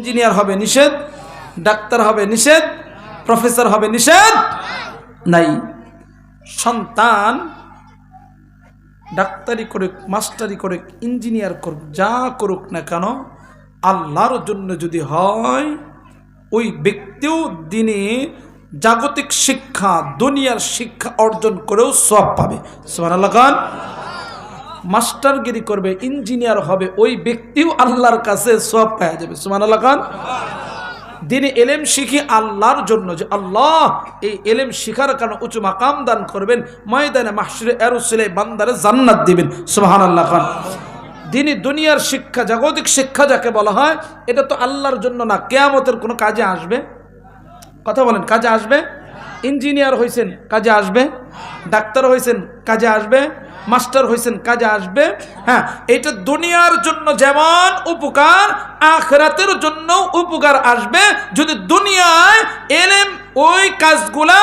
Engineer হবে নিষেধ, doctor হবে নিষেধ, প্রফেসর হবে নিষেধ, নাই। সন্তান ডাক্তারি করুক, মাস্টারি করুক, ইঞ্জিনিয়ার করুক, যা করুক না কেন, আল্লাহর জন্য যদি হয়, ওই ব্যক্তিও দিনে জাগতিক শিক্ষা, দুনিয়ার শিক্ষা অর্জন করেও সব পাবে। সোমান আল্লাহ খান মাস্টারগিরি করবে, ইঞ্জিনিয়ার হবে, ওই ব্যক্তিও আল্লাহর কাছে সব পাওয়া যাবে। সুমান আল্লাহ খান। দিনে এলেম শিখি আল্লাহর জন্য যে আল্লাহ এই এলেম শিখার কারণে উঁচু মাকাম দান করবেন, ময়দানে মাহসুরে এরুসিলে বান্দারে জান্নাত দিবেন। সুবাহান আল্লাহ খান। দিনই দুনিয়ার শিক্ষা, জাগতিক শিক্ষা যাকে বলা হয়, এটা তো আল্লাহর জন্য না, কেয়ামতের কোনো কাজে আসবে? কথা বলেন, কাজে আসবে? ইঞ্জিনিয়ার হয়েছেন কাজে আসবে? ডাক্তার হয়েছেন কাজে আসবে? মাস্টার হয়েছেন, কাজে আসবে। হ্যাঁ এটা দুনিয়ার জন্য যেমন উপকার, আখরাতের জন্য উপকার আসবে। যদি দুনিয়ায় এলেম ওই কাজগুলা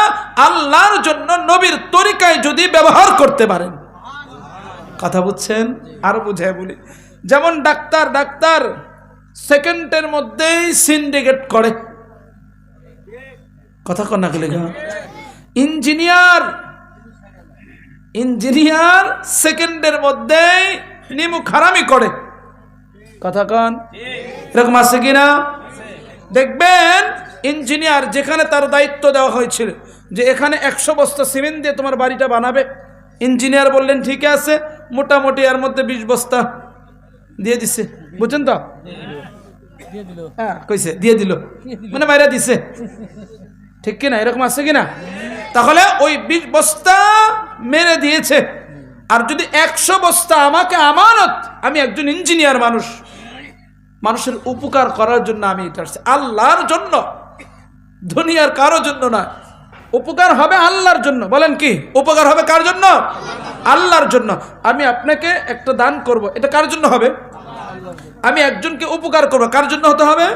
আল্লাহর জন্য নবীর তরিকায় যদি ব্যবহার করতে পারেন। কথা বুঝছেন? আরও বুঝায় বলি। যেমন ডাক্তার ডাক্তার সেকেন্ডের মধ্যেই সিন্ডিকেট করে। কথা কন না গেলে ইঞ্জিনিয়ার ইঞ্জিনিয়ার সেকেন্ডের মধ্যেই নিমু খারামি করে। কথা কন? এরকম আছে কিনা? দেখবেন, ইঞ্জিনিয়ার যেখানে তার দায়িত্ব দেওয়া হয়েছিল, যে এখানে একশো বস্তা সিমেন্ট দিয়ে তোমার বাড়িটা বানাবে। ইঞ্জিনিয়ার বললেন, ঠিক আছে, মোটামুটি এর মধ্যে বিশ বস্তা দিয়ে দিছে। বুঝছেন তো? হ্যাঁ কইছে, দিয়ে দিল। মানে বাইরে দিছে। ঠিক কিনা? এরকম আছে কিনা? তাহলে ওই বিশ বস্তা মেরে দিয়েছে। আর যদি একশো বস্তা আমাকে আমানত, আমি একজন ইঞ্জিনিয়ার মানুষ, মানুষের উপকার করার জন্য আমি এটা আসছি। আল্লাহর জন্য, দুনিয়ার কারোর জন্য না। উপকার হবে আল্লাহর জন্য। বলেন কি? উপকার হবে কার জন্য? আল্লাহর জন্য। আমি আপনাকে একটা দান করব। এটা কার জন্য হবে? আমি একজনকে উপকার করব। কার জন্য হতে হবে?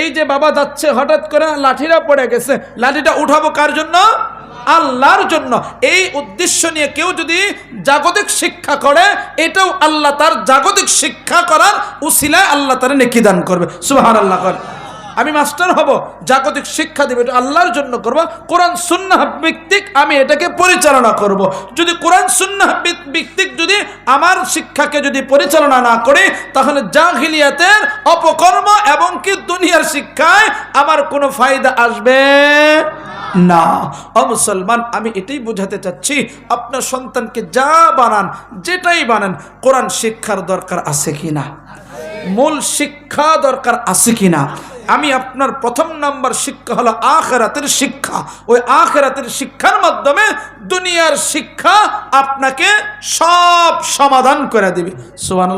এই যে বাবা যাচ্ছে, হঠাৎ করে লাঠিরা পড়ে গেছে। লাঠিটা উঠাবো কার জন্য? আল্লাহর জন্য। এই উদ্দেশ্য নিয়ে কেউ যদি জাগতিক শিক্ষা করে, এটাও আল্লাহ তার জাগতিক শিক্ষা করার উসিলায় আল্লাহ তারা নেকি দান করবে। সুবাহ আল্লাহ কর। আমি মাস্টার হব, জাগতিক শিক্ষা দেবে, এটা আল্লাহর জন্য করব, কোরআন, সুন্নাহ ভিত্তিক আমি এটাকে পরিচালনা করব। যদি কোরআন, সুন্নাহ ভিত্তিক যদি আমার শিক্ষাকে যদি পরিচালনা না করে, তাহলে জাহিলিয়াতের অপকর্ম এবং কি দুনিয়ার শিক্ষায় আমার কোনো ফায়দা আসবে না। মুসলমান, আমি এটাই বোঝাতে চাচ্ছি, আপনার সন্তানকে যা বানান, যেটাই বানান, কোরআন শিক্ষার দরকার আছে কিনা? মূল শিক্ষা দরকার আছে কিনা? আমি আপনার প্রথম নাম্বার শিক্ষা হলো আখেরাতের শিক্ষা। ওই আখেরাতের শিক্ষার মাধ্যমে দুনিয়ার শিক্ষা আপনাকে সব সমাধান করে দিবে। সোহান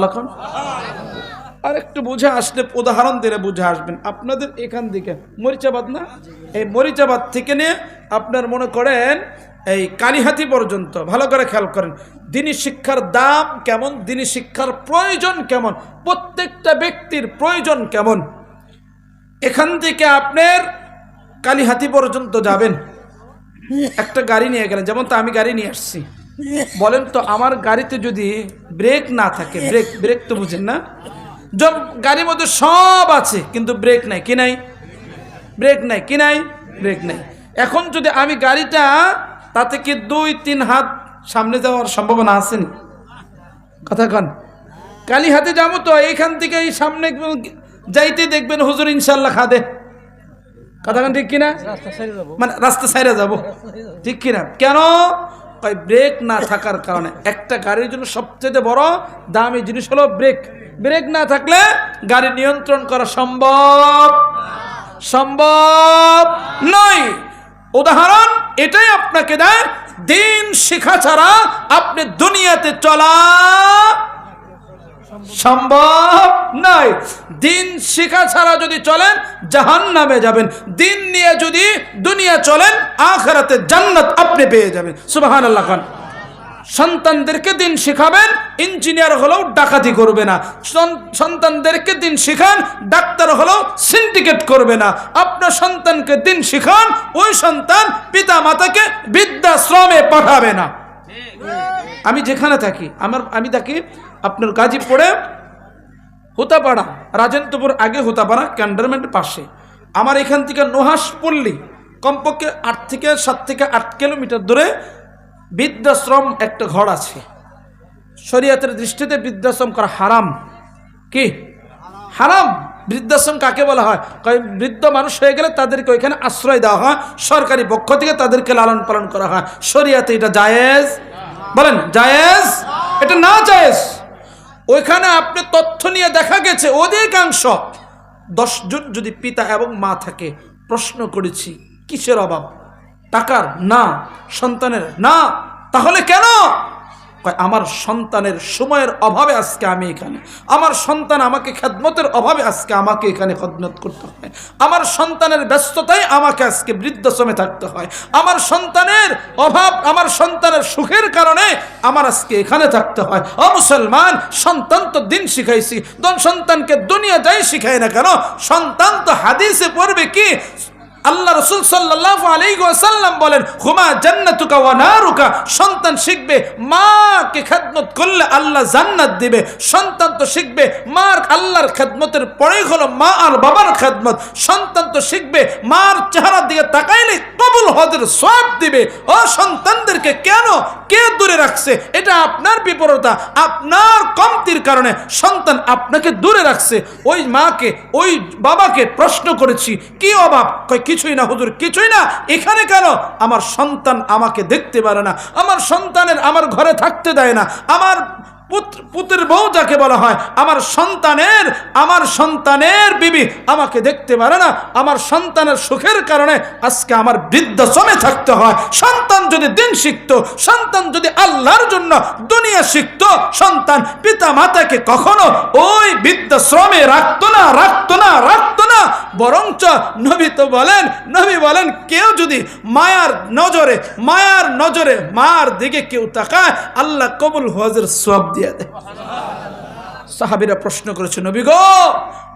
আর একটু বুঝে আসলে উদাহরণ দিলে বুঝে আসবেন। আপনাদের এখান থেকে মরিচাবাদ না? এই মরিচাবাদ থেকে নিয়ে আপনার মনে করেন এই কালীহাতি পর্যন্ত। ভালো করে খেয়াল করেন। দিনী শিক্ষার দাম কেমন? দিনী শিক্ষার প্রয়োজন কেমন? প্রত্যেকটা ব্যক্তির প্রয়োজন কেমন? এখান থেকে আপনার কালীহাতি পর্যন্ত যাবেন। একটা গাড়ি নিয়ে গেলেন, যেমন তো আমি গাড়ি নিয়ে আসছি। বলেন তো, আমার গাড়িতে যদি ব্রেক না থাকে, ব্রেক ব্রেক তো বুঝেন না যখন গাড়ির মধ্যে সব আছে, কিন্তু ব্রেক নাই, কি নাই? ব্রেক নাই, কি নাই? ব্রেক নাই। এখন যদি আমি গাড়িটা, তাতে কি দুই, তিন হাত সামনে যাওয়ার সম্ভাবনা আসেনি কথা কন। কালী হাতে যাব তো, এইখান থেকে এই সামনে যাইতে দেখবেন হুজুর ইনশাল্লাহ খাদে। কথা কন ঠিক কিনা? মানে রাস্তা সাইডে যাব। ঠিক কিনা? কেন? ব্রেক না থাকার কারণে। একটা গাড়ির জন্য সবচেয়ে বড় দামি জিনিস হলো ব্রেক। ব্রেক না থাকলে গাড়ি নিয়ন্ত্রণ করা সম্ভব। সম্ভব নয়। উদাহরণ এটাই আপনাকে দেয় দিন শিখা ছাড়া আপনি দুনিয়াতে চলা সম্ভব নয়। দিন শিখা ছাড়া যদি চলেন জাহান নামে যাবেন। দিন নিয়ে যদি দুনিয়া চলেন, আখরাতে জান্নাত আপনি পেয়ে যাবেন। সুবাহান আল্লাহ খান। সন্তানদেরকে দিন শিখাবেন, ইঞ্জিনিয়ার হলেও ডাকাতি করবে না। সন্তানদেরকে দিন শিখান, ডাক্তার হলেও সিন্ডিকেট করবে না। আপনার সন্তানকে দিন শিখান, ওই সন্তান পিতা মাতাকে বৃদ্ধাশ্রমে পাঠাবে না। আমি যেখানে থাকি, আমার, আমি থাকি আপনার গাজীপুরে হুতাপাড়া, রাজেন্দ্রপুর আগে হুতাপাড়া, ক্যান্টনমেন্ট পাশে। আমার এখান থেকে নোহাস পল্লী, কমপক্ষে আট থেকে সাত থেকে আট কিলোমিটার দূরে বৃদ্ধাশ্রম একটা ঘর আছে। শরীয়তের দৃষ্টিতে বৃদ্ধাশ্রম করা হারাম। কি? হারাম। বৃদ্ধাশ্রম কাকে বলা হয়? বৃদ্ধ মানুষ হয়ে গেলে তাদেরকে ওইখানে আশ্রয় দেওয়া হয়, সরকারি পক্ষ থেকে তাদেরকে লালন পালন করা হয়। শরিয়াতে এটা জায়েজ। বলেন, জায়েজ? এটা না জায়েজ? ওইখানে আপনি তথ্য নিয়ে দেখা গেছে, অধিকাংশ। দশজন যদি পিতা এবং মা থাকে, প্রশ্ন করেছি, কিসের অভাব? টাকার? না। সন্তানের? না। তাহলে কেন? আমার সন্তানের সময়ের অভাবে আজকে আমি এখানে। আমার সন্তান আমাকে খেদমতের অভাবে আজকে আমাকে এখানে খদমত করতে হয়। আমার সন্তানের ব্যস্ততায় আমাকে আজকে বৃদ্ধ বৃদ্ধাশ্রমে থাকতে হয়। আমার সন্তানের অভাব, আমার সন্তানের সুখের কারণে আমার আজকে এখানে থাকতে হয়। অ মুসলমান, সন্তান তো দিন শিখাইছি। সন্তানকে দুনিয়া যাই শিখাই না কেন? সন্তান তো হাদিসে পড়বে কি? আল্লাহ রসুল সাল্লাহ আলাইসাল্লাম বলেন, হুমা জান্নাতুকা ওয়া নারুকা? সন্তান শিখবে, মাকে খেদমত করলে আল্লাহ জান্নাত দিবে। সন্তান তো শিখবে, মার আল্লাহর খেদমতের পরেই হলো মা আর বাবার খেদমত। সন্তান তো শিখবে, মার চেহারার দিকে তাকাইলে কবুল হজের সব দিবে। ও সন্তানদেরকে কেন, কে দূরে রাখছে? এটা আপনার বিপরতা, আপনার কমতির কারণে সন্তান আপনাকে দূরে রাখছে। ওই মাকে, ওই বাবাকে প্রশ্ন করেছি, কি অভাব? কয় কিছুই না, হুজুর, কিছুই না। এখানে কেন? আমার সন্তান আমাকে দেখতে পারে না। আমার সন্তানের আমার ঘরে থাকতে দেয় না। আমার পুত্র পুত্রের বউ যাকে বলা হয়, আমার সন্তানের আমার সন্তানের বিবি আমাকে দেখতে পারে না। আমার সন্তানের সুখের কারণে আজকে আমার বৃদ্ধাশ্রমে থাকতে হয়। সন্তান যদি দিন শিখত, সন্তান যদি আল্লাহর জন্য দুনিয়া শিখত, সন্তান পিতা মাতাকে কখনো ওই বৃদ্ধাশ্রমে রাখতো না রাখতো না, রাখতো না, বরঞ্চ নবী তো বলেন, নবী বলেন, কেউ যদি মায়ার নজরে মায়ার নজরে মার দিকে কেউ তাকায়, আল্লাহ কবুল হজের সব দিয়ে দেয়। সাহাবিরা প্রশ্ন করেছে, নবী গো,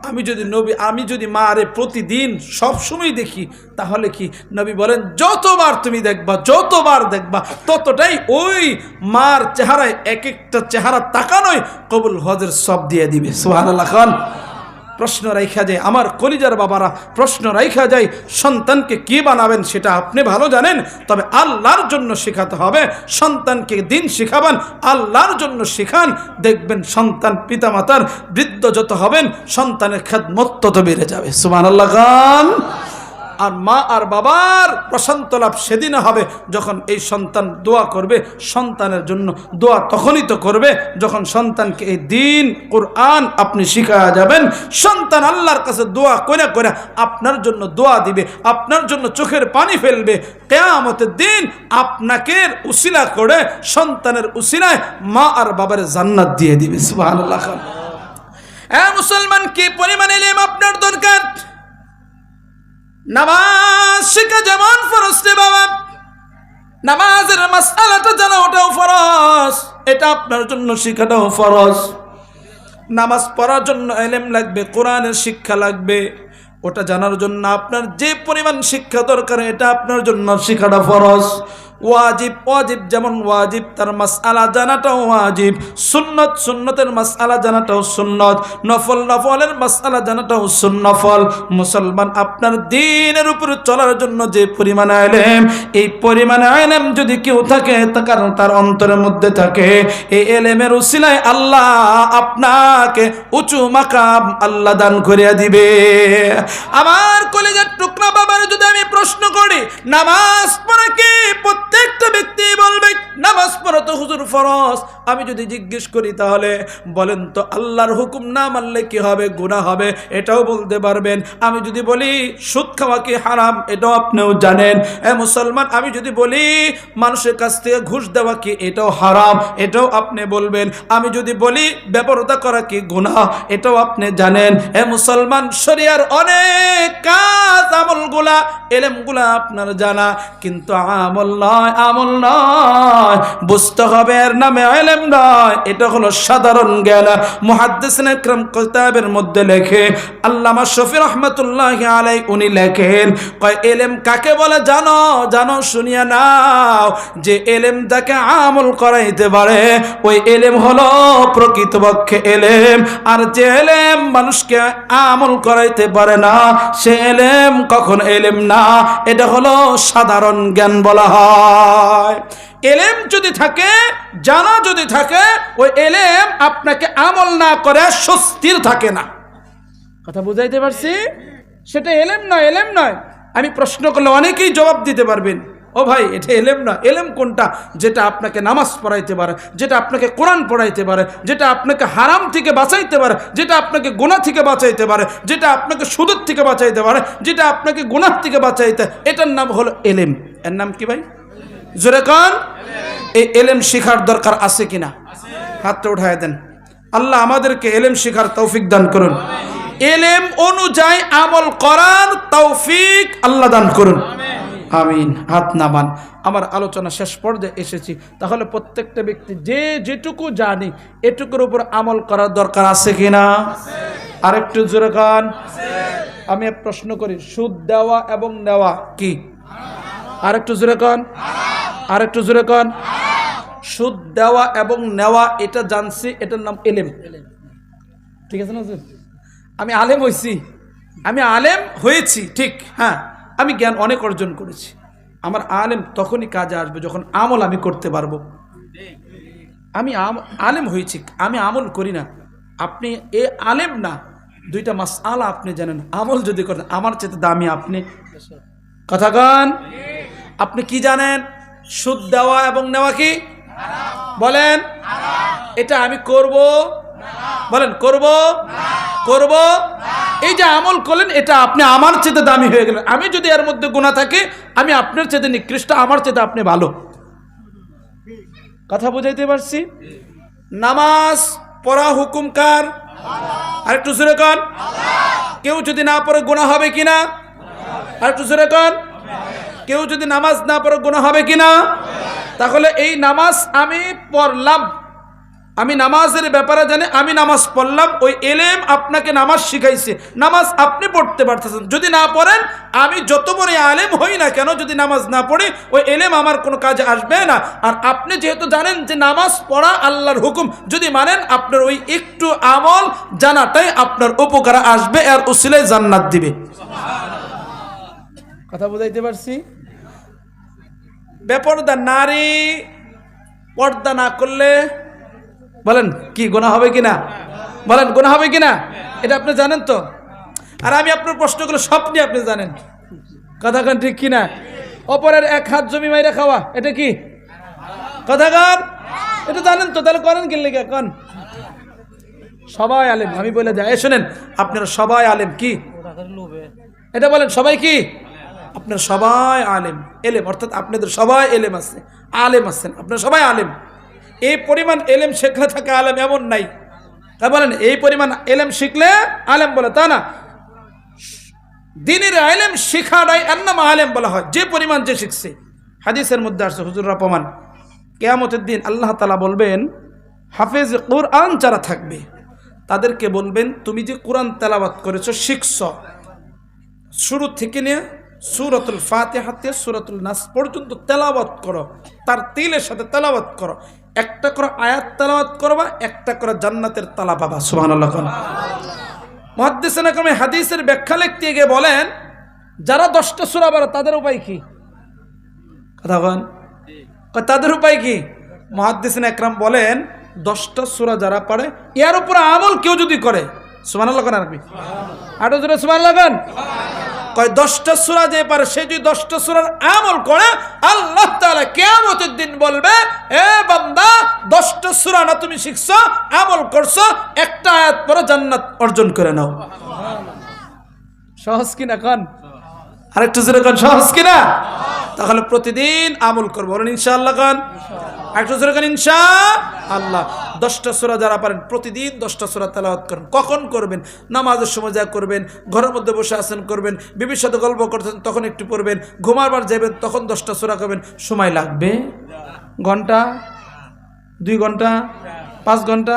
আমি যদি নবী, আমি যদি মারে প্রতিদিন সব সময় দেখি, তাহলে কি নবী বলেন, যতবার তুমি দেখবা, যতবার দেখবা, ততটাই ওই মার চেহারায় এক একটা চেহারা তাকানোই কবুল হজের সব দিয়ে দিবে। সুহান খান। প্রশ্ন রাইখা যায়, আমার কলিজার বাবারা প্রশ্ন রাইখা যায়, সন্তানকে কি বানাবেন সেটা আপনি ভালো জানেন, তবে আল্লাহর জন্য শেখাতে হবে, সন্তানকে দিন শেখাবেন, আল্লাহর জন্য শেখান, দেখবেন সন্তান পিতামাতার বৃদ্ধ যত হবেন, সন্তানের খেদমত তত বেড়ে যাবে। সুমান আল্লাহ খান আর মা আর বাবার প্রশান্ত লাভ সেদিন হবে যখন এই সন্তান দোয়া করবে, সন্তানের জন্য দোয়া তখনই তো করবে, যখন সন্তানকে এই দিন কোরআন আপনি শিখা যাবেন। সন্তান আল্লাহর কাছে দোয়া করে করে আপনার জন্য দোয়া দিবে, আপনার জন্য চোখের পানি ফেলবে। কেয়ামতের দিন আপনাকে উসিলা করে সন্তানের উসিলায় মা আর বাবার জান্নাত দিয়ে দিবে। সুবাহ আল্লাহ হ্যাঁ মুসলমান, কি পরিমাণে আপনার দরকার? নামাজ শেখা যেমন ফরজ রে বাবা নামাজের মাসালাটা জানা ওটাও ফরজ, এটা আপনার জন্য শিখাটাও ফরজ। নামাজ পড়ার জন্য এলেম লাগবে, কোরআনের শিক্ষা লাগবে, ওটা জানার জন্য আপনার যে পরিমাণ শিক্ষা দরকার, এটা আপনার জন্য শেখাটা ফরজ। ওয়াজিব ওয়াজিব যেমন ওয়াজিব, তার মাস মাসআলা জানাটাও ওয়াজিব। সুন্নত, সুন্নতের মাসআলা জানাটাও সুন্নত। নফল, নফলের মাস মাসআলা জানাটাও সুন্নফল। মুসলমান আপনার দিনের উপর চলার জন্য যে পরিমাণ আইলেম এই পরিমাণ আইলেম যদি কেউ থাকে, তা কারণ তার অন্তরের মধ্যে থাকে। এই এলেমের উসিলায় আল্লাহ আপনাকে উঁচু মাকাম আল্লাহ দান করিয়া দিবে। আমার কলেজের টুকরা বাবার যদি আমি প্রশ্ন করি, নামাজ পড়া কি প্রত্যেকটা ব্যক্তি বলবে, নামাজ পড়া তো হুজুর ফরজ। আমি যদি জিজ্ঞেস করি তাহলে বলেন তো, আল্লাহর হুকুম না মানলে কি হবে? গুনাহ হবে? এটাও বলতে পারবেন। আমি যদি বলি, সুদ খাওয়া কি হারাম? এটাও আপনিও জানেন। এ মুসলমান, আমি যদি বলি, মানুষের কাছ থেকে ঘুষ দেওয়া কি এটাও হারাম? এটাও আপনি বলবেন। আমি যদি বলি ব্যাপারতা করা কি গুনাহ? এটাও আপনি জানেন। এ মুসলমান, শরিয়ার অনেক কাজ আমল আমলগুলা, এলেমগুলা আপনার জানা। কিন্তু আমল নয়, আমল নয়। বুঝতে হবে এর নামে এলেম নয়। এটা হলো সাধারণ জ্ঞান। মুহাদ্দিসিন একরাম কিতাবের মধ্যে লেখে, আল্লামা শফি রহমতুল্লাহ আলাই উনি লেখেন, কয়, এলেম কাকে বলে জানো? জানো, শুনিয়া নাও, যে এলেম তাকে আমল করাইতে পারে, ওই এলেম হলো প্রকৃতপক্ষে এলেম। আর যে এলেম মানুষকে আমল করাইতে পারে না, সে এলেম কখন এলেম না। এটা হলো সাধারণ জ্ঞান বলা হয়। এলেম যদি থাকে, জানা যদি থাকে, ওই এলেম আপনাকে আমল না করে স্বস্তির থাকে না। কথা বুঝাইতে পারছি? সেটা এলেম নয় এলেম নয়। আমি প্রশ্ন করলে অনেকেই জবাব দিতে পারবেন। ও ভাই, এটা এলেম না এলেম কোনটা? যেটা আপনাকে নামাজ পড়াইতে পারে, যেটা আপনাকে কোরআন পড়াইতে পারে, যেটা আপনাকে হারাম থেকে বাঁচাইতে পারে, যেটা আপনাকে গোনা থেকে বাঁচাইতে পারে, যেটা আপনাকে সুদের থেকে বাঁচাইতে পারে, যেটা আপনাকে গুনাহ থেকে বাঁচাইতে এটার নাম হলো এলেম। এর নাম কি ভাই? জোরে কান। এই এলেম শিখার দরকার আছে কিনা? হাতটা উঠায় দেন। আল্লাহ আমাদেরকে এলেম শিখার তৌফিক দান করুন। এলেম অনুযায়ী আমল করার তৌফিক আল্লাহ দান করুন। আমিন। হাত নামান। আমার আলোচনা শেষ পর্যায়ে এসেছি। তাহলে প্রত্যেকটা ব্যক্তি যে যেটুকু জানি, এটুকুর উপর আমল করার দরকার আছে কিনা? আরেকটু জোরে কান। আমি প্রশ্ন করি, সুদ দেওয়া এবং নেওয়া কি? আরেকটু জোরে কন আরেকটু জোরে কন। সুদ দেওয়া এবং নেওয়া, এটা জানছি, এটার নাম এলেম। ঠিক আছে না আমি আলেম হয়েছি আমি আলেম হয়েছি, ঠিক হ্যাঁ। আমি জ্ঞান অনেক অর্জন করেছি। আমার আলেম তখনই কাজে আসবে যখন আমল আমি করতে পারব। আমি আলেম হয়েছি, আমি আমল করি না। আপনি এ আলেম না, দুইটা মাস আলা আপনি জানেন। আমল যদি করেন, আমার চেয়ে দামি আপনি। কথা কন। আপনি কি জানেন? সুদ দেওয়া এবং নেওয়া কি? বলেন এটা আমি করব। বলেন করব? করব? এই যে আমল করলেন এটা আপনি আমার চেতে দামি হয়ে গেলেন। আমি যদি এর মধ্যে গুণা থাকে আমি আপনার চেতে নিকৃষ্ট আমার চেতে আপনি ভালো। কথা বুঝাইতে পারছি? নামাজ পড়া হুকুম কার? আর একটু জোরে কন। কেউ যদি না পড়ে গুণা হবে কিনা? আর একটু জোরে কন। কেউ যদি নামাজ না পড়ে গুণা হবে কিনা? তাহলে এই নামাজ আমি পড়লাম। আমি নামাজের ব্যাপারে জানি, আমি নামাজ পড়লাম। ওই এলেম আপনাকে নামাজ শিখাইছে। নামাজ আপনি পড়তে পারতেছেন। যদি না পড়েন, আমি যত বড় আলেম হই না কেন যদি নামাজ না পড়ি, ওই এলেম আমার কোনো কাজে আসবে না। আর আপনি যেহেতু জানেন যে নামাজ পড়া আল্লাহর হুকুম, যদি মানেন আপনার ওই একটু আমল জানাটাই আপনার উপকার আসবে আর উসিলে জান্নাত দিবে। কথা বুঝাইতে পারছি? বেপর্দা নারী পর্দা না করলে বলেন কি গোনা হবে কি না বলেন গোনা হবে কি না এটা আপনি জানেন তো? আর আমি আপনার প্রশ্নগুলো সব নিয়ে আপনি জানেন। কথা কান ঠিক কিনা? অপরের এক হাত জমি মাইরা খাওয়া, এটা কি? কথা গান এটা জানেন তো? তাহলে করেন কিনলে কন? সবাই আলেম, আমি বলে যাই শোনেন, আপনারা সবাই আলেম কি? এটা বলেন, সবাই কি? আপনার সবাই আলেম, এলেম, অর্থাৎ আপনাদের সবাই এলেম আছে, আলেম আছেন, আপনার সবাই আলেম। এই পরিমাণ এলেম শেখা থাকে আলেম এমন নাই। তা বলেন, এই পরিমাণ এলেম শিখলে আলেম বলে, তা না? দিনের আলেম শিখাটাই এর নাম আলেম বলা হয়, যে পরিমাণ যে শিখছে। হাদিসের মধ্যে আসছে, হুজুররা প্রমাণ। কেয়ামতের দিন আল্লাহ তালা বলবেন, হাফেজ কোরআন যারা থাকবে, তাদেরকে বলবেন, তুমি যে কোরআন তেলাবাত করেছ, শিখছ। শুরু থেকে নিয়ে সুরতুল ফাতেহাতে সুরতুল নাস পর্যন্ত তেলাওয়াত করো। তার তিলের সাথে তেলাওয়াত করো। একটা করে আয়াত তেলাওয়াত করবা, একটা করে জান্নাতের তালা পাবা। সুবহানাল্লাহ মহাদ্দেশন ক্রমে হাদিসের ব্যাখ্যা লিখতে গিয়ে বলেন, যারা দশটা সুরা পারে তাদের উপায় কি? কথা বলেন। তাদের উপায় কি? মহাদ্দেশন একরাম বলেন, দশটা সুরা যারা পারে ইয়ার উপরে আমল কেউ যদি করে সুমান লাগান আরবি। আরও জোরে সুমান লাগান কয় দশটা সুরা যে পারে সে যদি দশটা সুরার আমল করে আল্লাহ তালা কেয়ামতের দিন বলবে এ বান্দা দশটা সুরা না তুমি শিখছো আমল করছ একটা আয়াত পরে জান্নাত অর্জন করে নাও। সহজ কিনা কন? আরেকটু জোরে কন সহজ কিনা? তাহলে প্রতিদিন আমল করব। বলেন, ইনশাআল্লাহ খান একটু জোরে খান ইনশা আল্লাহ দশটা সোরা যারা পারেন, প্রতিদিন দশটা সোরা তেলাওয়াত করেন। কখন করবেন? নামাজের সময় যা করবেন, ঘরের মধ্যে বসে আসেন করবেন, বিবির সাথে গল্প করছেন তখন একটু পড়বেন ঘুমাবার যাবেন তখন দশটা সোরা করবেন। সময় লাগবে? ঘণ্টা? দুই ঘণ্টা? পাঁচ ঘণ্টা?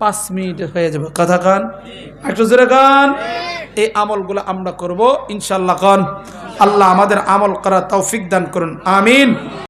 পাঁচ মিনিট হয়ে যাবে। কথা কান? একটু জোরে গান? এই আমলগুলো আমরা করব ইনশাল্লাহ কন। আল্লাহ আমাদের আমল করা তৌফিক দান করুন আমিন।